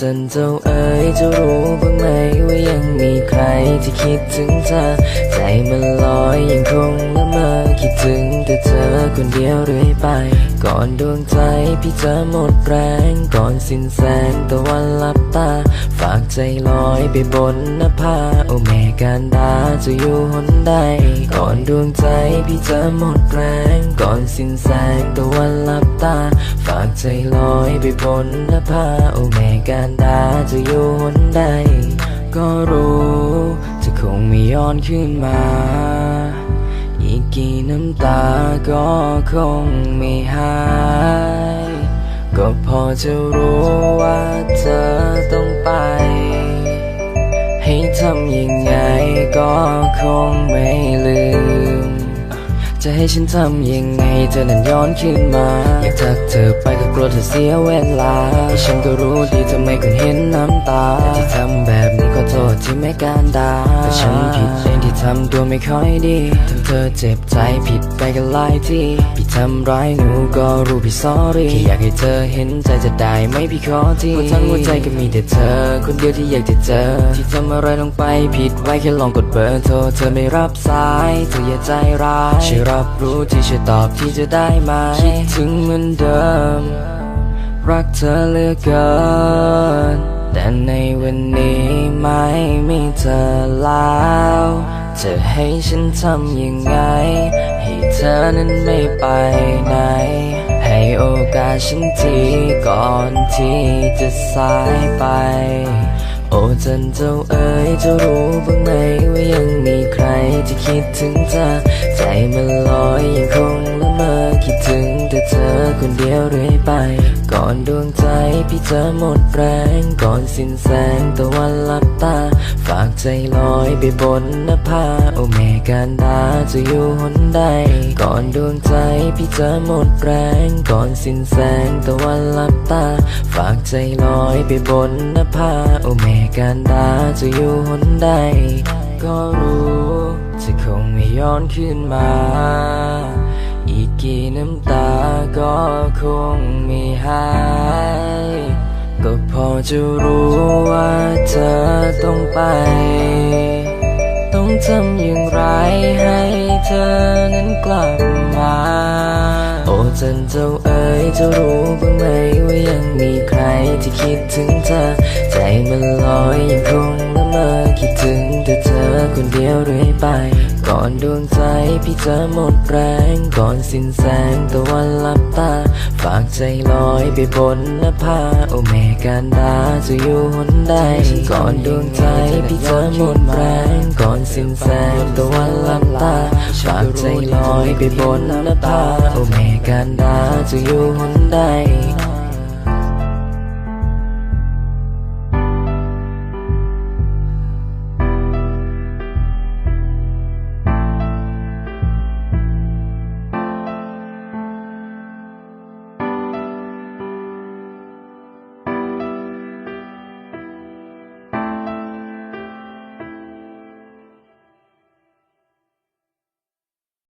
จันเจ้าเอ๋ยจะรู้บ้างไหมว่ายังมีใครที่คิดถึงเธอ ใจมันลอยยังคงละเมอ คิดถึงแต่เธอคนเดียวเรื่อยไป ก่อนดวงใจพี่จะหมดแรงก่อนสิ้นแสงตะวันลับตา ฝากใจลอยไปบนนภาโอแม่การดาจะอยู่หนใด ก่อนดวงใจพี่จะหมดแรงก่อนสิ้นแสงตะวันลับตา ฝากใจลอยไปบนนภาโอแม่การดาจะอยู่หนใด ก็รู้จะคงไม่ย้อนขึ้นมา กี่น้ำตาก็คงไม่หาย ก็พอจะรู้ว่าเธอต้องไป ให้ทำยังไงก็คงไม่ลืม จะให้ฉันทำยังไงเธอนั้นย้อนขึ้นมา อยากทักเธอไปก็กลัวเธอเสียเวลาที่ฉันก็รู้ดีทำไมคนเห็นน้ำตา ไม่การดาแต่ฉันผิดเองที่ทำตัวไม่ค่อยดีทำเธอเจ็บใจผิดไปกันหลายที่พี่ทำร้ายหนูก็รู้พี่ sorry แค่อยากให้เธอเห็นใจจะได้ไหมพี่ขอทีหัวทั้งหัวใจก็มีแต่เธอ คนเดียวที่อยากจะเจอ ที่ทำอะไรลงไปผิดไว้แค่ลองกดเบอร์โทรเธอไม่รับสายเธออย่าใจร้ายช่วยรับรู้ที่ช่วยตอบที่จะได้ไหมคิดถึงเหมือนเดิม รักเธอเหลือเกิน แต่ในวันนี้ไม่มีเธอแล้วจะให้ฉันทำยังไง ให้เธอนั้นไม่ไปไหน ให้โอกาสฉันทีก่อนที่จะสายไป โอ้จันเจ้าเอ๋ยจะรู้บ้างไหมว่ายังมีใครที่คิดถึงเธอ ใจมันลอยยังคงละเมอคิดถึงแต่เธอคนเดียวเรื่อยไป ก่อนดวงใจพี่จะหมดแรงก่อนสิ้นแสงตะวันลับตา ฝากใจลอยไปบนนภาโอแม่การดาจะอยู่หนใด ก่อนดวงใจพี่จะหมดแรงก่อนสิ้นแสงตะวันลับตา ฝากใจลอยไปบนนภาโอแม่การดาจะอยู่หนใด ก็รู้จะคงไม่ย้อนขึ้นมา อีกกี่น้ำตาก็คงไม่หาย ก็พอจะรู้ว่าเธอต้องไป ต้องทำอย่างไรให้เธอนั้นกลับมา โอ้จันเจ้าเอ๋ยจะรู้บ้างไหมว่ายังมีใครที่คิดถึงเธอ ใจมันลอยยังคงละ อนดวงใจพี่จะหมดแรงก่อนสิ้นแสงตะวันลับตา ฝากใจลอยไปบนนภาโอแม่การดาจะอยู่หนใดก่อนดวงใจพี่จะหมดแรงก่อนสิ้นแสงตะวันลับตา ฝากใจลอยไปบนนภาโอแม่การดาจะอยู่หนใด